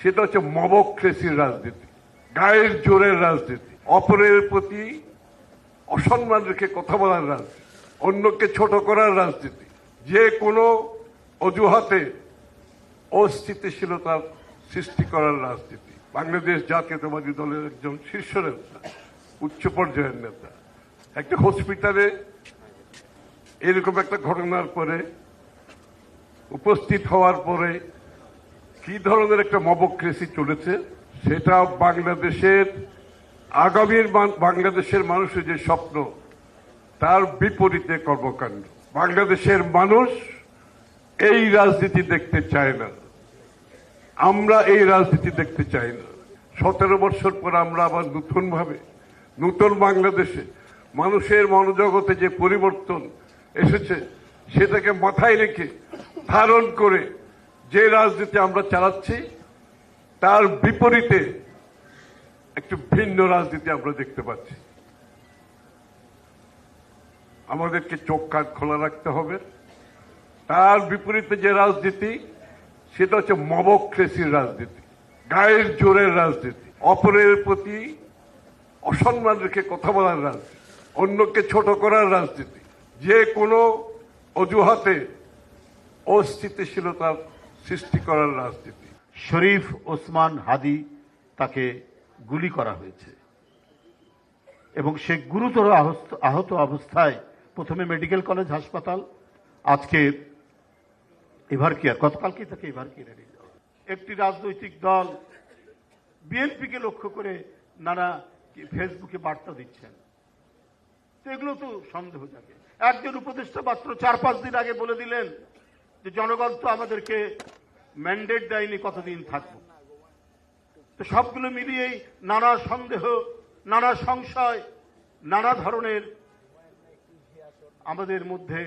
সেটা হচ্ছে মবক্রেসির রাজনীতি, গায়ের জোরের রাজনীতি, অপরের প্রতি অসম্মান রেখে কথা বলার রাজনীতি, অন্যকে ছোট করার রাজনীতি, যে কোনো অজুহাতে অস্থিতিশীলতার সৃষ্টি করার রাজনীতি। বাংলাদেশ জাতীয়তাবাদী দলের একজন শীর্ষ নেতা, উচ্চ পর্যায়ের নেতা। একটা হসপিটালে এরকম একটা ঘটনার পরে উপস্থিত হওয়ার পরে কি ধরনের একটা মবক্রেসি চলেছে, সেটা বাংলাদেশের, আগামীর বাংলাদেশের মানুষের যে স্বপ্ন, তার বিপরীতে কর্মকাণ্ড। বাংলাদেশের মানুষ এই রাজনীতি দেখতে চায় না। আমরা এই রাজনীতি দেখতে চাই না। সতেরো বছর পর আমরা আবার নতুনভাবে, নতুন বাংলাদেশে, মানুষের মনোজগতে যে পরিবর্তন এসেছে, সেটাকে মাথায় রেখে ধারণ করে যে রাজনীতি আমরা চালাচ্ছি, তার বিপরীতে একটু ভিন্ন রাজনীতি আমরা দেখতে পাচ্ছি। আমাদেরকে চোখ কান খোলা রাখতে হবে। তার বিপরীতে যে রাজনীতি, সেটা হচ্ছে মবক্রেসির রাজনীতি, গায়ের জোরের রাজনীতি, অপরের প্রতি অসম্মান রেখে কথা বলার রাজনীতি, অন্যকে ছোট করার রাজনীতি, যে কোনো অজুহাতে অস্থিতিশীলতার সৃষ্টি করার রাজনীতি। শরীফ ওসমান হাদি তাকে গুলি করা হয়েছে। এবং সে গুরুতর আহত- অবস্থায় প্রথমে মেডিকেল কলেজ হাসপাতাল, আজকে এভার কেয়ার গতকালকে তাকে এভার কেয়ারে নিয়ে একটি রাজনৈতিক দল বিএনপিকে লক্ষ্য করে নানা ফেসবুকে বার্তা দিচ্ছেন। তো এগুলো তো সন্দেহ জাগে। একজন উপদেষ্টা মাত্র চার পাঁচ দিন আগে বলে দিলেন যে জনগণ তো আমাদেরকে ম্যান্ডেট দেয়নি কতদিন থাকব। তো সবগুলো মিলিয়েই নানা সন্দেহ, নানা সংশয়, নানা ধরনের আমাদের মধ্যে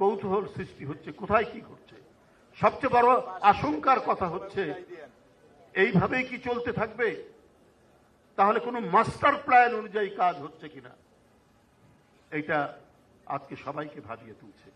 কৌতূহল সৃষ্টি হচ্ছে। কোথায় কি ঘটছে? সবচেয়ে বড় আশঙ্কার কথা হচ্ছে, এইভাবেই কি চলতে থাকবে? তাহলে কোনো মাস্টার প্ল্যান অনুযায়ী কাজ হচ্ছে কিনা? এইটা আজকে সবাইকে ভাবিয়ে তুলছে।